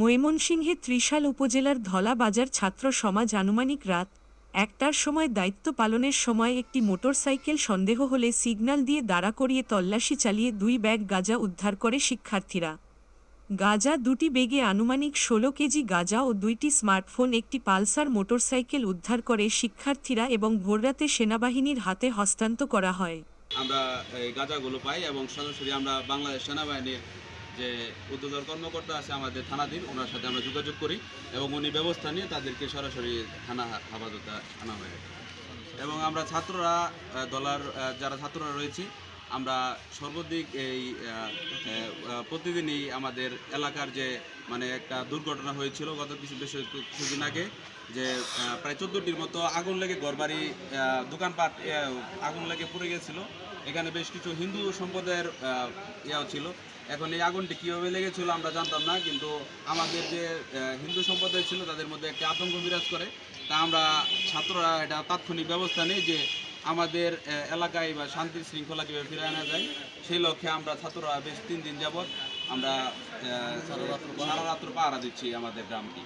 ময়মনসিংহে ত্রিশাল উপজেলার ধলা বাজার ছাত্র সমাজ আনুমানিক রাত একটার সময় দায়িত্ব পালনের সময় একটি মোটরসাইকেল সন্দেহ হলে সিগন্যাল দিয়ে দাঁড়া করিয়ে তল্লাশি চালিয়ে দুই ব্যাগ গাঁজা উদ্ধার করে শিক্ষার্থীরা। গাঁজা দুটি বেগে আনুমানিক ষোলো কেজি গাঁজা ও দুইটি স্মার্টফোন, একটি পালসার মোটরসাইকেল উদ্ধার করে শিক্ষার্থীরা এবং ভোররাতে সেনাবাহিনীর হাতে হস্তান্তর করা হয়। আমরা গাঁজাগুলো পাই এবং সরাসরি আমরা বাংলাদেশ সেনাবাহিনীর যে উদ্যোগের কর্মকর্তা আছে আমাদের থানাধীন, ওনার সাথে আমরা যোগাযোগ করি এবং উনি ব্যবস্থা নিয়ে তাদেরকে সরাসরি থানা হেফাজতে আনা হয়। এবং আমরা ছাত্ররা দলার যারা ছাত্ররা রয়েছি আমরা সর্বাধিক এই প্রতিদিনই আমাদের এলাকার যে মানে একটা দুর্ঘটনা হয়েছিল গত কিছু বেশ কিছুদিন আগে, যে প্রায় চোদ্দোটির মতো আগুন লেগে ঘরবাড়ি দোকানপাট আগুন লেগে পড়ে গেছিল। এখানে বেশ কিছু হিন্দু সম্প্রদায়ের ইয়াও ছিল। এখন এই আগুনটি কীভাবে লেগেছিল আমরা জানতাম না, কিন্তু আমাদের যে হিন্দু সম্প্রদায় ছিল তাদের মধ্যে একটি আতঙ্ক বিরাজ করে। তা আমরা ছাত্ররা এটা তাৎক্ষণিক ব্যবস্থা নেই যে আমাদের এলাকায় বা শান্তির শৃঙ্খলা কীভাবে ফিরে আনা যায়, সেই লক্ষ্যে আমরা ছাত্ররা বেশ তিন দিন যাবৎ আমরা সারা রাত্র পাহারা দিচ্ছি আমাদের গ্রামটি